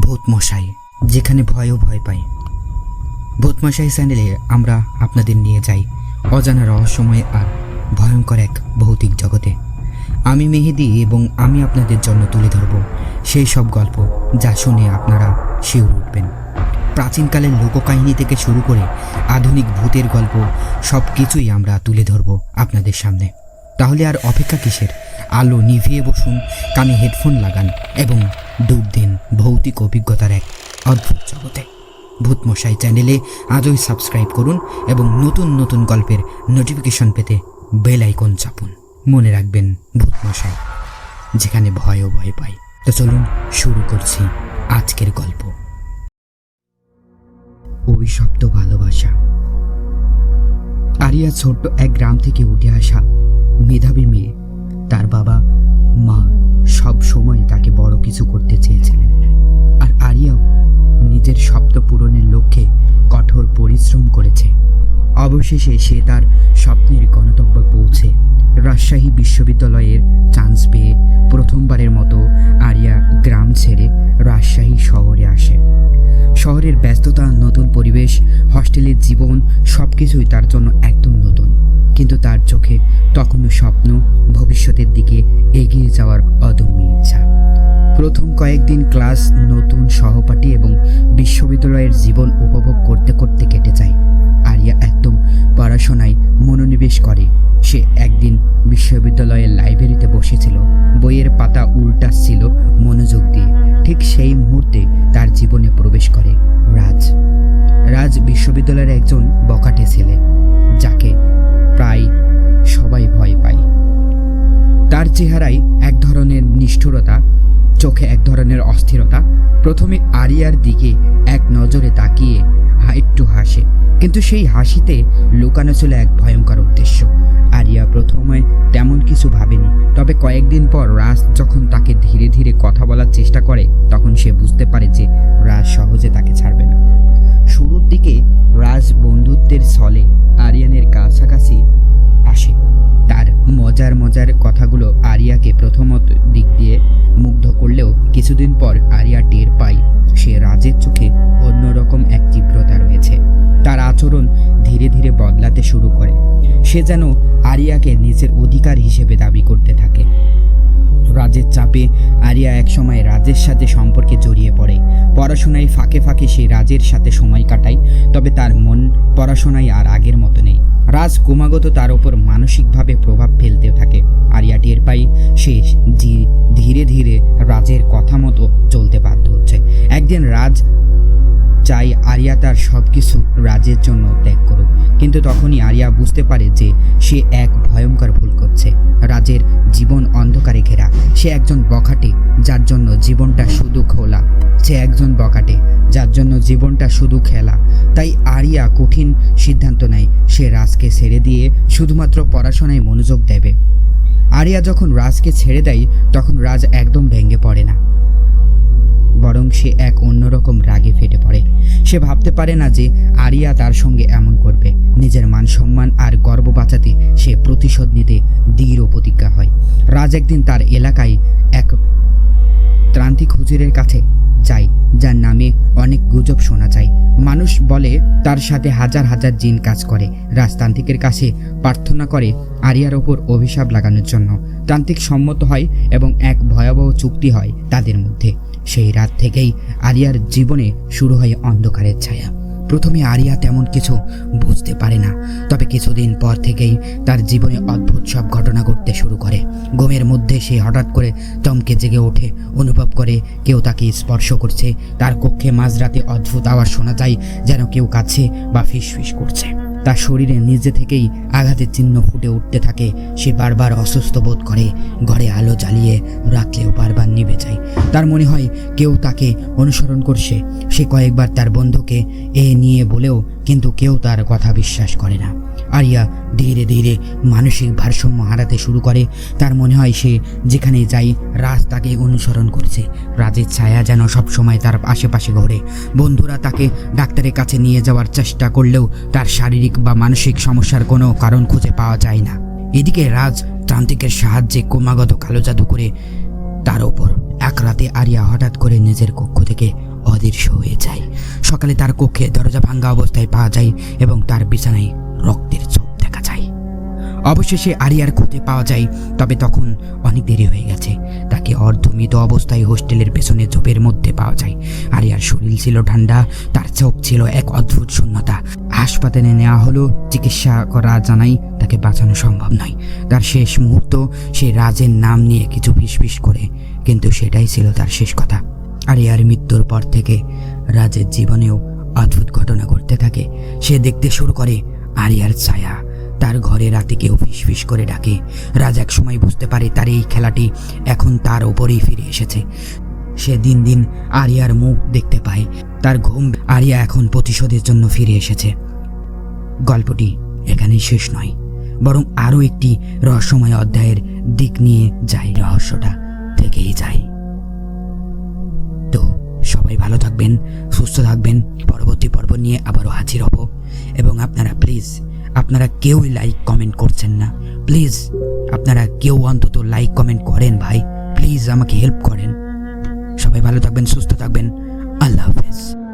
ভূত মশাই যেখানে ভয়ও ভয় পাই ভূত মশাই চ্যানেলে আমরা আপনাদের নিয়ে যাই, অজানা রহস্যময় আর ভয়ঙ্কর এক ভৌতিক জগতে। আমি মেহেদি এবং আমি আপনাদের জন্য তুলে ধরব সেই সব গল্প যা শুনে আপনারা শিউর উঠবেন। প্রাচীনকালের লোককাহিনী থেকে শুরু করে আধুনিক ভূতের গল্প সব কিছুই আমরা তুলে ধরব আপনাদের সামনে। তাহলে আর অপেক্ষা কিসের? আলো নিভিয়ে বসুন, কানে হেডফোন লাগান এবং ডুব দিন ভৌতিক অভিজ্ঞতার এক অদ্ভুত জগতে। ভূতমশাই চ্যানেলে আজই সাবস্ক্রাইব করুন এবং নতুন নতুন গল্পের নোটিফিকেশন পেতে বেল আইকন চাপুন। মনে রাখবেন, ভূতমশাই, যেখানে ভয়ও ভয় পাই। তো চলুন শুরু করছি আজকের গল্প। অভিশপ্ত ভালোবাসা। আরিয়া ছোট্ট এক গ্রাম থেকে উঠে আসা মেধাবী মেয়ে। তার বাবা, মা সব সময় তাকে বড় কিছু করতে চেয়েছিলেন। আর আরিয়াও নিজের স্বপ্ন পূরণের লক্ষ্যে কঠোর পরিশ্রম করেছে। অবশেষে সে তার স্বপ্নের গণতব্য পৌঁছে রাজশাহী বিশ্ববিদ্যালয়ের চান্স পেয়ে প্রথমবারের মতো আরিয়া গ্রাম ছেড়ে রাজশাহী শহরে আসে। শহরের ব্যস্ততা, নতুন পরিবেশ, হস্টেলের জীবন সব কিছুই তার জন্য একদম নতুন। কিন্তু তার চোখে তখনও স্বপ্ন ভবিষ্যতের দিকে এগিয়ে যাওয়ার অদম্য ইচ্ছা। প্রথম কয়েকদিন ক্লাস নতুন সহপাঠী এবং বিশ্ববিদ্যালয়ের জীবন উপভোগ করতে করতে কেটে যায়। আরিয়া একদম পড়াশোনায় মনোনিবেশ করে। সে একদিন বিশ্ববিদ্যালয়ের লাইব্রেরিতে বসেছিল। বইয়ের পাতা উল্টাচ্ছিল মনোযোগ দিয়ে। ঠিক সেই মুহূর্তে তার জীবনে প্রবেশ করে রাজ। রাজ বিশ্ববিদ্যালয়ের একজন বকাটে ছেলে, যাকে প্রায় সবাই ভয় পায়। তার চেহারায় এক ধরনের নিষ্ঠুরতা, চোখে এক ধরনের অস্থিরতা, প্রথমে আরিয়ার দিকে এক নজরে তাকিয়ে একটু হাসে। কিন্তু সেই হাসিতে লুকানো ছিল এক ভয়ঙ্কর উদ্দেশ্য। আরিয়া প্রথমে তেমন কিছু ভাবেনি, তবে কয়েকদিন পর রাজ যখন তাকে ধীরে ধীরে কথা বলার চেষ্টা করে, তখন সে বুঝতে পারে যে রাজ সহজে তাকে ছাড়বে না। শুরুর দিকে রাজ বন্ধুত্বের ছলে আরিয়ানের কাছাকাছি মজার মজার কথাগুলো আরিয়াকে প্রথমত দিক দিয়ে মুগ্ধ করলেও কিছুদিন পর আরিয়া টের পায় সে রাজের চোখে অন্যরকম এক তীব্রতা রয়েছে। তার আচরণ ধীরে ধীরে বদলাতে শুরু করে। সে যেন আরিয়াকে নিজের অধিকার হিসেবে দাবি করতে থাকে। রাজের চাপে আরিয়া একসময় রাজের সাথে সম্পর্কে জড়িয়ে পড়ে। পড়াশোনায় ফাঁকে ফাঁকে সে রাজের সাথে সময় কাটায়, তবে তার মন পড়াশোনায় আর আগের মতো নেই। রাজ ক্রমাগত তার ওপর মানসিকভাবে প্রভাব ফেলতে থাকে। আরিয়া টের পাই সে ধীরে ধীরে রাজের কথা মতো চলতে বাধ্য হচ্ছে। একদিন রাজ চাই আরিয়া তার সব কিছু রাজের জন্য ত্যাগ করুক। কিন্তু তখনই আরিয়া বুঝতে পারে যে সে এক ভয়ঙ্কর ভুল করছে। রাজের জীবন অন্ধকারে ঘেরা। সে একজন বখাটে, যার জন্য জীবনটা শুধু খোলা। সে একজন বখাটে, যার জন্য জীবনটা শুধু খেলা। তাই আরিয়া কঠিন সিদ্ধান্ত নেয়। সে রাজকে ছেড়ে দিয়ে শুধুমাত্র পড়াশোনায় মনোযোগ দেবে। আরিয়া যখন রাজকে ছেড়ে দেয়, তখন রাজ একদম ভেঙে পড়ে না। বরং সে এক অন্যরকম রাগে ফেটে পড়ে। সে ভাবতে পারে না যে আরিয়া তার সঙ্গে এমন করবে। নিজের মান সম্মান আর গর্ব বাঁচাতে সে প্রতিশোধ নিতে দৃঢ় প্রতিজ্ঞা হয়। রাজ একদিন তার এলাকায় এক ত্রান্তিক হুজুরের কাছে যায় যার নামে অনেক গুজব শোনা যায়। মানুষ বলে, তার সাথে হাজার হাজার জিন কাজ করে। রাজতান্ত্রিকের কাছে প্রার্থনা করে আরিয়ার ওপর অভিশাপ লাগানোর জন্য। তান্ত্রিক সম্মত হয় এবং এক ভয়াবহ চুক্তি হয় তাদের মধ্যে। সেই রাত থেকেই আরিয়ার জীবনে শুরু হয় অন্ধকারের ছায়া। প্রথমে আরিয়া তেমন কিছু বুঝতে পারে না, তবে কিছুদিন পর থেকেই তার জীবনে অদ্ভুত সব ঘটনা ঘটতে শুরু করে। ঘুমের মধ্যে সে হঠাৎ করে চমকে জেগে ওঠে, অনুভব করে কেউ তাকে স্পর্শ করছে, তার কক্ষে মাঝরাতে অদ্ভুত আওয়াজ শোনা যায়, যেন কেউ কাছে বা ফিস ফিসফিস করছে। তার শরীরে নিজে থেকেই আঘাতের চিহ্ন ফুটে উঠতে থাকে। সে বারবার অসুস্থ বোধ করে, ঘরে আলো জ্বালিয়ে রাখলেও বারবার নিভে যায়। তার মনে হয় কেউ তাকে অনুসরণ করছে। সে কয়েকবার তার বন্ধুকে এ নিয়ে বলেও কিন্তু কেউ তার কথা বিশ্বাস করে না। আরিয়া ধীরে ধীরে মানসিক ভারসাম্য হারাতে শুরু করে। তার মনে হয় সে যেখানে যাই রাজ তাকে অনুসরণ করছে। রাজের ছায়া যেন সবসময় তার আশেপাশে ঘোরে। বন্ধুরা তাকে ডাক্তারের কাছে নিয়ে যাওয়ার চেষ্টা করলেও তার শারীরিক বা মানসিক সমস্যার কোনো কারণ খুঁজে পাওয়া যায় না। এদিকে রাজ তান্ত্রিকের সাহায্যে ক্রমাগত কালো জাদু করে তার ওপর। এক রাতে আরিয়া হঠাৎ করে নিজের কক্ষ থেকে অদৃশ্য হয়ে যায়। সকালে তার কক্ষে দরজা ভাঙ্গা অবস্থায় পাওয়া যায় এবং তার বিছানায় রক্তের ছোপ দেখা যায়। অবশেষে আরিয়ার খুঁজে পাওয়া যায়, তবে তখন অনেক দেরি হয়ে গেছে। তাকে অর্ধমৃত অবস্থায় হোস্টেলের পেছনে ঝোপের মধ্যে পাওয়া যায়। আরিয়ার শরীর ছিল ঠান্ডা, তার চোখ ছিল এক অদ্ভুত শূন্যতা। হাসপাতালে নেওয়া হলো, চিকিৎসা করা জানাই তাকে বাঁচানো সম্ভব নয়। তার শেষ মুহূর্ত, সে রাজের নাম নিয়ে কিছু ফিসফিস করে, কিন্তু সেটাই ছিল তার শেষ কথা। আরিয়ার মৃত্যুর পর থেকে রাজের জীবনেও অদ্ভুত ঘটনা ঘটতে থাকে। সে দেখতে শুরু করে আরিয়ার ছায়া। তার ঘরে রাতে কেউ ফিসফিস করে ডাকে। রাজ এক সময় বুঝতে পারে তার এই খেলাটি এখন তার ওপরেই ফিরে এসেছে। সে দিন দিন আরিয়ার মুখ দেখতে পায়। তার ঘুম আরিয়া এখন প্রতিশোধের জন্য ফিরে এসেছে। গল্পটি এখানেই শেষ নয়, বরং আরও একটি রহস্যময় অধ্যায়ের দিক নিয়ে যায়। রহস্যটা থেকেই যায়। তো সবাই ভালো থাকবেন সুস্থ থাকবেন। পরবর্তী পর্ব নিয়ে আবারও হাজির হব। এবং আপনারা প্লিজ আপনারা কেউই লাইক কমেন্ট করছেন না। প্লিজ আপনারা কেউ অন্তত লাইক কমেন্ট করেন ভাই। প্লিজ আমাকে হেল্প করেন। সবাই ভালো থাকবেন, সুস্থ থাকবেন। আল্লাহ হাফেজ।